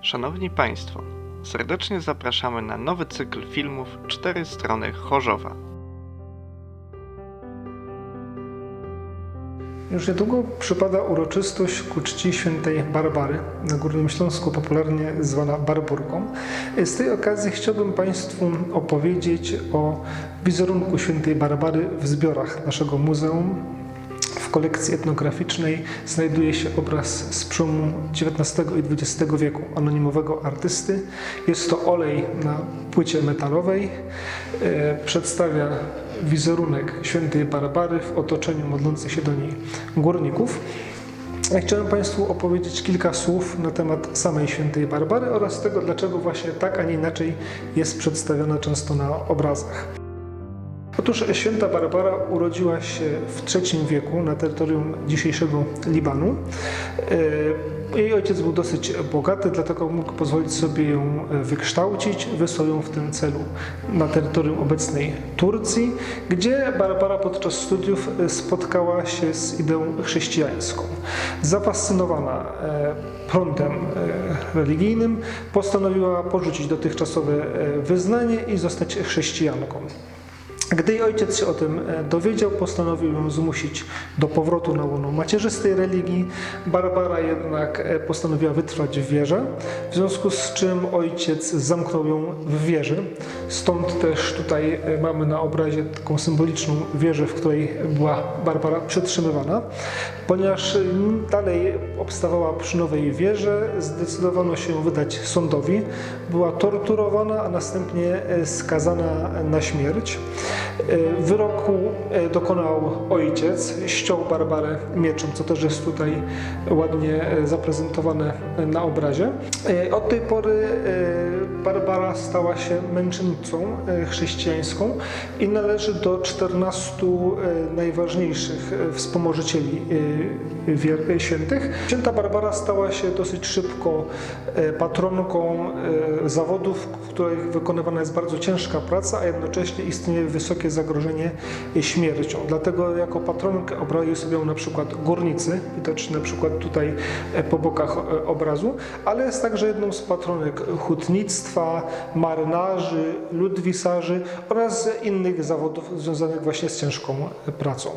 Szanowni Państwo, serdecznie zapraszamy na nowy cykl filmów Cztery strony Chorzowa. Już niedługo przypada uroczystość ku czci świętej Barbary, na Górnym Śląsku popularnie zwana Barburką. Z tej okazji chciałbym Państwu opowiedzieć o wizerunku świętej Barbary w zbiorach naszego muzeum. Kolekcji etnograficznej znajduje się obraz z przełomu XIX i XX wieku anonimowego artysty. Jest to olej na płycie metalowej. E, Przedstawia wizerunek świętej Barbary w otoczeniu modlących się do niej górników. Ja chciałem Państwu opowiedzieć kilka słów na temat samej świętej Barbary oraz tego, dlaczego właśnie tak, a nie inaczej jest przedstawiona często na obrazach. Otóż święta Barbara urodziła się w III wieku na terytorium dzisiejszego Libanu. E, Jej ojciec był dosyć bogaty, dlatego mógł pozwolić sobie ją wykształcić. Wysłał ją w tym celu na terytorium obecnej Turcji, gdzie Barbara podczas studiów spotkała się z ideą chrześcijańską. Zafascynowana e, prądem e, religijnym, postanowiła porzucić dotychczasowe wyznanie i zostać chrześcijanką. Gdy jej ojciec się o tym e, dowiedział, postanowił ją zmusić do powrotu na łono macierzystej religii. Barbara jednak e, postanowiła wytrwać w wierze, w związku z czym ojciec zamknął ją w wieży. Stąd też tutaj e, mamy na obrazie taką symboliczną wieżę, w której była Barbara przetrzymywana. Ponieważ dalej obstawała przy nowej wieży, zdecydowano się ją wydać sądowi. Była torturowana, a następnie skazana na śmierć. E, Wyroku e, dokonał ojciec, ściął Barbarę mieczem, co też jest tutaj ładnie e, zaprezentowane na obrazie. Od tej pory Barbara stała się męczennicą chrześcijańską i należy do 14 e, najważniejszych wspomożycieli świętych. Święta Barbara stała się dosyć szybko patronką zawodów, w których wykonywana jest bardzo ciężka praca, a jednocześnie istnieje wysokie zagrożenie śmiercią. Dlatego jako patronkę obrali sobie na przykład górnicy, widoczni na przykład tutaj e, po bokach e, obrazu, ale jest także jedną z patronek hutnictwa, marynarzy, ludwisarzy oraz innych zawodów związanych właśnie z ciężką e, pracą.